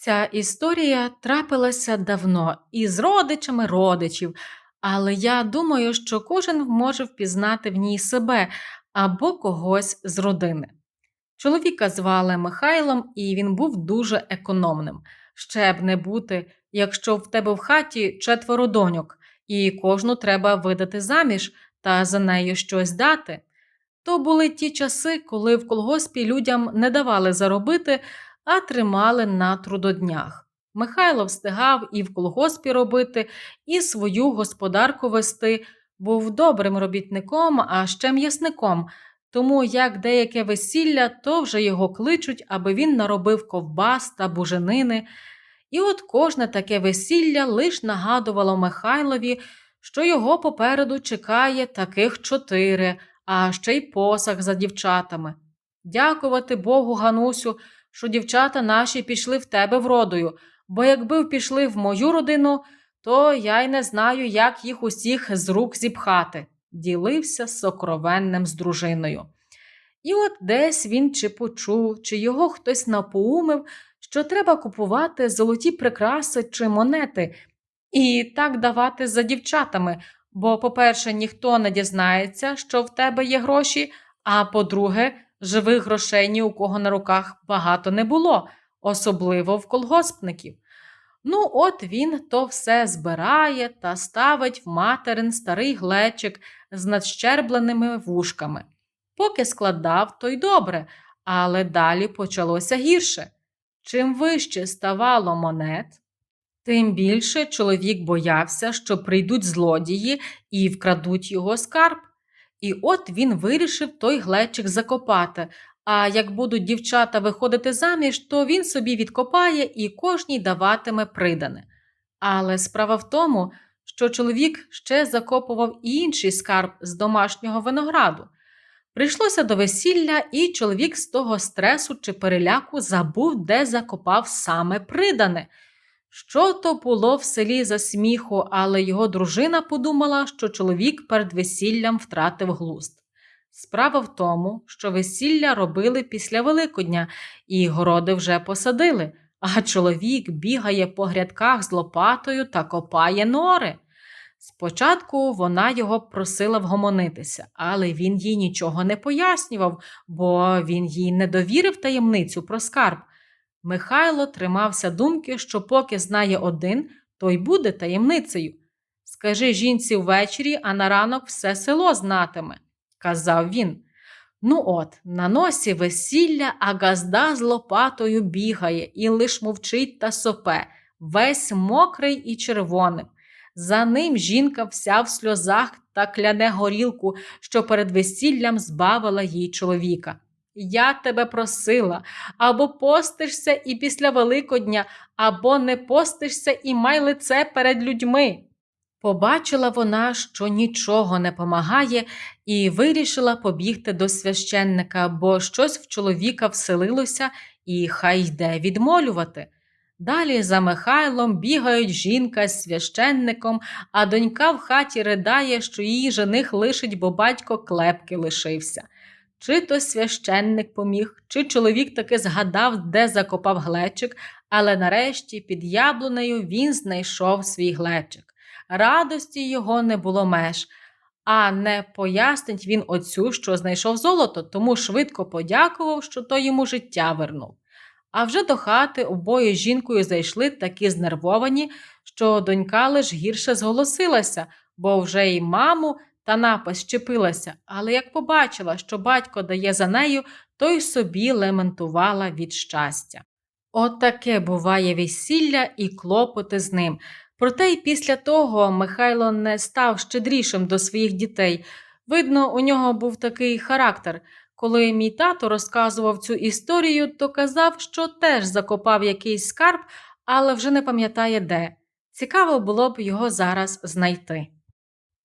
Ця історія трапилася давно і з родичами родичів, але я думаю, що кожен може впізнати в ній себе або когось з родини. Чоловіка звали Михайлом, і він був дуже економним. Ще б не бути, якщо в тебе в хаті четверо доньок, і кожну треба видати заміж та за нею щось дати. То були ті часи, коли в колгоспі людям не давали заробити, а тримали на трудоднях. Михайло встигав і в колгоспі робити, і свою господарку вести, був добрим робітником, а ще м'ясником. Тому як деяке весілля, то вже його кличуть, аби він наробив ковбас та буженини. І от кожне таке весілля лиш нагадувало Михайлові, що його попереду чекає таких чотири, а ще й посаг за дівчатами. Дякувати Богу, Ганусю, що дівчата наші пішли в тебе вродою, бо якби пішли в мою родину, то я й не знаю, як їх усіх з рук зіпхати, ділився сокровенним з дружиною. І от десь він чи почув, чи його хтось напоумив, що треба купувати золоті прикраси чи монети і так давати за дівчатами. Бо, по-перше, ніхто не дізнається, що в тебе є гроші, а по-друге, живих грошей ні у кого на руках багато не було, особливо в колгоспників. Ну, от він то все збирає та ставить в материн старий глечик з надщербленими вушками. Поки складав, то й добре, але далі почалося гірше. Чим вище ставало монет, тим більше чоловік боявся, що прийдуть злодії і вкрадуть його скарб. І от він вирішив той глечик закопати. А як будуть дівчата виходити заміж, то він собі відкопає і кожній даватиме придане. Але справа в тому, що чоловік ще закопував інший скарб з домашнього винограду. Прийшлося до весілля, і чоловік з того стресу чи переляку забув, де закопав саме придане. Що то було в селі за сміху, але його дружина подумала, що чоловік перед весіллям втратив глузд. Справа в тому, що весілля робили після Великодня, і городи вже посадили, а чоловік бігає по грядках з лопатою та копає нори. Спочатку вона його просила вгомонитися, але він їй нічого не пояснював, бо він їй не довірив таємницю про скарб. Михайло тримався думки, що поки знає один, то й буде таємницею. Скажи жінці ввечері, а на ранок все село знатиме, казав він. Ну от, на носі весілля, а газда з лопатою бігає і лиш мовчить та сопе, весь мокрий і червоним. За ним жінка вся в сльозах та кляне горілку, що перед весіллям збавила їй чоловіка. Я тебе просила, або постишся і після Великодня, або не постишся і май лице перед людьми. Побачила вона, що нічого не помагає, і вирішила побігти до священника, бо щось в чоловіка вселилося і хай йде відмолювати. Далі за Михайлом бігають жінка з священником, а донька в хаті ридає, що її жених лишить, бо батько клепки лишився. Чи то священник поміг, чи чоловік таки згадав, де закопав глечик, але нарешті під яблунею він знайшов свій глечик. Радості його не було меж, а не пояснить він отцю, що знайшов золото, тому швидко подякував, що той йому життя вернув. А вже до хати обоє жінкою зайшли такі знервовані, що донька лиш гірше зголосилася, бо вже й маму та напас щепилася, але як побачила, що батько дає за нею, то й собі лементувала від щастя. Отаке буває весілля і клопоти з ним. Проте й після того Михайло не став щедрішим до своїх дітей. Видно, у нього був такий характер. Коли мій тато розказував цю історію, то казав, що теж закопав якийсь скарб, але вже не пам'ятає де. Цікаво було б його зараз знайти.